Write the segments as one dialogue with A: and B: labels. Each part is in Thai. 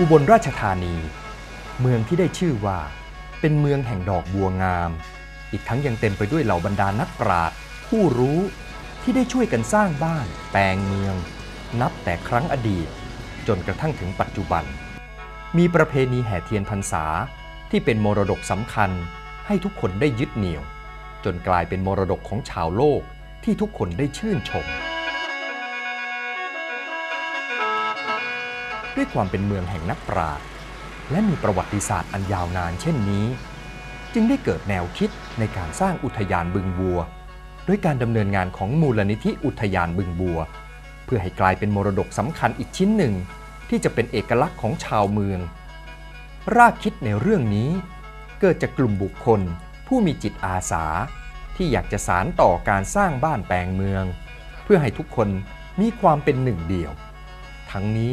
A: อุบลราชธานี เมืองที่ได้ชื่อว่า เป็นเมืองแห่งดอกบัวงาม อีกทั้งยังเต็มไปด้วยเหล่าบรรดานักปราชญ์ผู้รู้ที่ได้ช่วยกันสร้างบ้านแปลงเมือง นับแต่ครั้งอดีต จนกระทั่งถึงปัจจุบัน มีประเพณีแห่เทียนพรรษาที่เป็นมรดกสำคัญให้ทุกคนได้ยึดเหนี่ยว จนกลายเป็นมรดกของชาวโลกที่ทุกคนได้ชื่นชม ด้วยความเป็นเมืองแห่งนักปราชญ์และมีประวัติศาสตร์อันยาวนานเช่นนี้ จึงได้เกิดแนวคิดในการสร้างอุทยานบึงบัว ด้วยการดำเนินงานของมูลนิธิอุทยานบึงบัว เพื่อให้กลายเป็นมรดกสำคัญอีกชิ้นหนึ่ง ที่จะเป็นเอกลักษณ์ของชาวเมือง รากคิดในเรื่องนี้ เกิดจากกลุ่มบุคคลผู้มีจิตอาสา ที่อยากจะสารต่อการสร้างบ้านแปลงเมือง เพื่อให้ทุกคนมีความเป็นหนึ่งเดียว ทั้งนี้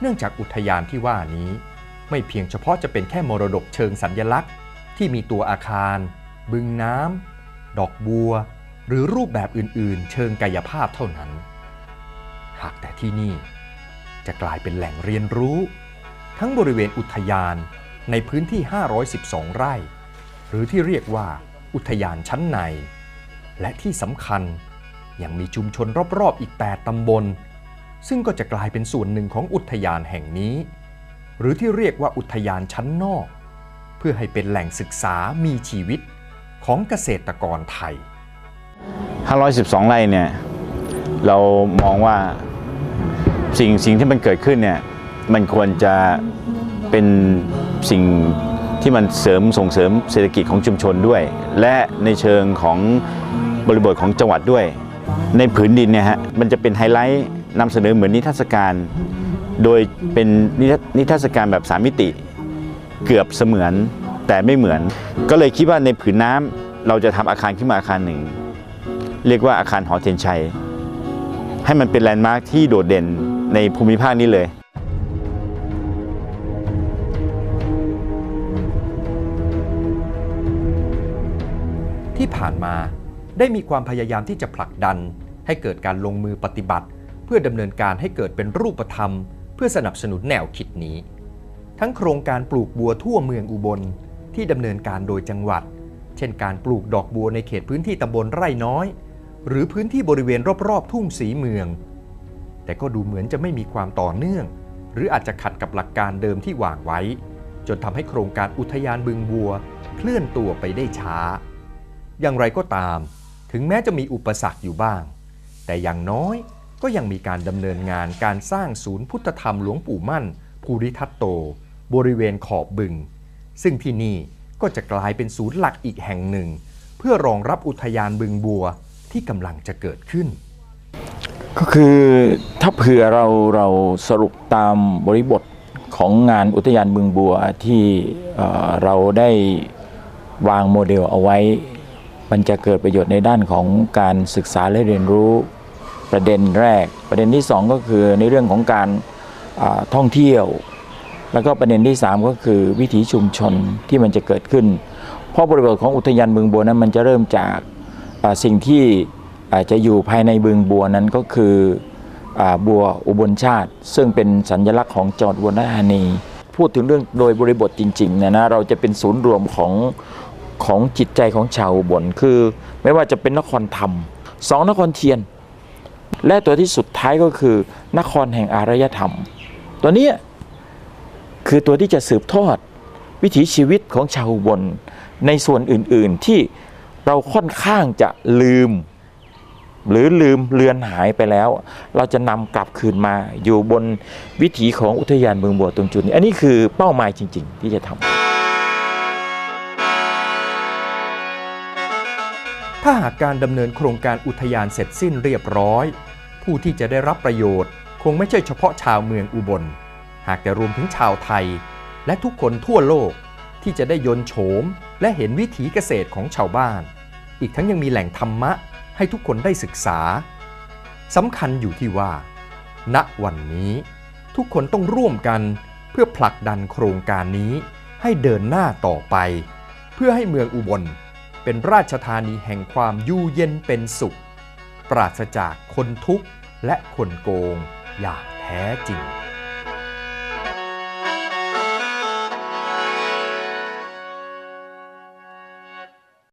A: เนื่องจากอุทยานที่ว่านี้ ไม่เพียงเฉพาะจะเป็นแค่มรดกเชิงสัญญลักษณ์ ที่มีตัวอาคาร บึงน้ำดอกบัว หรือรูปแบบอื่น ๆ เชิงกายภาพเท่านั้น หากแต่ที่นี่ จะกลายเป็นแหล่งเรียนรู้ ทั้งบริเวณอุทยานในพื้นที่ 512 ไร่ หรือที่เรียกว่า อุทยานชั้นใน และที่สำคัญยังมีชุมชนรอบๆ อีก 8 ตำบล ซึ่งก็จะกลายเป็นส่วนหนึ่งของอุทยานแห่งนี้ หรือที่เรียกว่าอุทยานชั้นนอก เพื่อให้เป็นแหล่งศึกษามีชีวิตของเกษตรกรไทย
B: 512 ไร่เนี่ยเรามองว่าสิ่งสิ่งที่มันเกิดขึ้นเนี่ยมันควรจะเป็นสิ่งที่มันเสริมส่งเสริมเศรษฐกิจของชุมชนด้วย และในเชิงของบริบทของจังหวัดด้วย ในผืนดินเนี่ยฮะมันจะเป็นไฮไลท์ นำเสนอเหมือนนิทรรศการ โดยเป็นนิทรรศการแบบสามมิติเกือบเสมือนแต่ไม่เหมือน ก็เลยคิดว่าในผืนน้ำเราจะทำอาคารขึ้นมาอาคารหนึ่ง เรียกว่าอาคารหอเทียนชัย ให้มันเป็นแลนด์มาร์คที่โดดเด่นในภูมิภาคนี้เลย
A: ที่ผ่านมาได้มีความพยายามที่จะผลักดันให้เกิดการลงมือปฏิบัติ เพื่อดำเนินการให้เกิดเป็นรูปธรรม เพื่อสนับสนุนแนวคิดนี้ ทั้งโครงการปลูกบัวทั่วเมืองอุบลที่ดำเนินการโดยจังหวัด เช่นการปลูกดอกบัวในเขตพื้นที่ตำบลไร่น้อย หรือพื้นที่บริเวณรอบๆ ทุ่งสีเมือง แต่ก็ดูเหมือนจะไม่มีความต่อเนื่อง หรืออาจจะขัดกับหลักการเดิมที่วางไว้ จนทำให้โครงการอุทยานบึงบัว เคลื่อนตัวไปได้ช้า อย่างไรก็ตาม ถึงแม้จะมีอุปสรรคอยู่บ้าง แต่อย่างน้อย ก็ยังมีการดำเนินงานการสร้างศูนย์พุทธธรรมหลวงปู่มั่น ภูริทัตโต บริเวณขอบบึง ซึ่งที่นี่ก็จะกลายเป็นศูนย์หลักอีกแห่งหนึ่ง เพื่อรองรับอุทยานบึงบัวที่กำลังจะเกิดขึ้น
C: ก็คือถ้าเผื่อเราเราสรุปตามบริบทของงานอุทยานบึงบัวที่เเราได้วางโมเดลเอาไว้ มันจะเกิดประโยชน์ในด้านของการศึกษาและเรียนรู้ ประเด็นแรก ประเด็นที่สองก็คือในเรื่องของการท่องเที่ยว แล้วก็ประเด็นที่สามก็คือวิถีชุมชนที่มันจะเกิดขึ้น เพราะบริบทของอุทยานบึงบัวนั้นมันจะเริ่มจากสิ่งที่อาจจะอยู่ภายในบึงบัวนั้นก็คืออบัวอุบลชาติ ซึ่งเป็นสัญลักษณ์ของจังหวัดอุบลราชธานี พูดถึงเรื่องโดยบริบทจริงๆเนะนะเราจะเป็นศูนย์รวมของของจิตใจของชาวอุบลคือ ไม่ว่าจะเป็นนครธรรมสองนครเทียน และตัวที่สุดท้ายก็คือนครแห่งอารยธรรม ตัวนี้คือตัวที่จะสืบทอดวิถีชีวิตของชาวอุบลในส่วนอื่นๆที่เราค่อนข้างจะลืม หรือลืมเลือนหายไปแล้ว เราจะนำกลับคืนมาอยู่บนวิถีของอุทยานเมืองบัวตรงจุดนี้ อันนี้คือเป้าหมายจริง ๆ ที่จะทำ
A: ถ้าหากการดำเนินโครงการอุทยานเสร็จสิ้นเรียบร้อย ผู้ที่จะได้รับประโยชน์ คงไม่ใช่เฉพาะชาวเมืองอุบล หากแต่รวมถึงชาวไทย และทุกคนทั่วโลกที่จะได้ยนโฉม และเห็นวิถีเกษตรของชาวบ้าน อีกทั้งยังมีแหล่งธรรมะให้ทุกคนได้ศึกษาสำคัญอยู่ที่ว่า ณวันนี้ ทุกคนต้องร่วมกันเพื่อผลักดันโครงการนี้ให้เดินหน้าต่อไป เพื่อให้เมืองอุบล เป็นราชธานีแห่งความยู่เย็นเป็นสุข ปราศจากคนทุกข์และคนโกงอย่างแท้จริง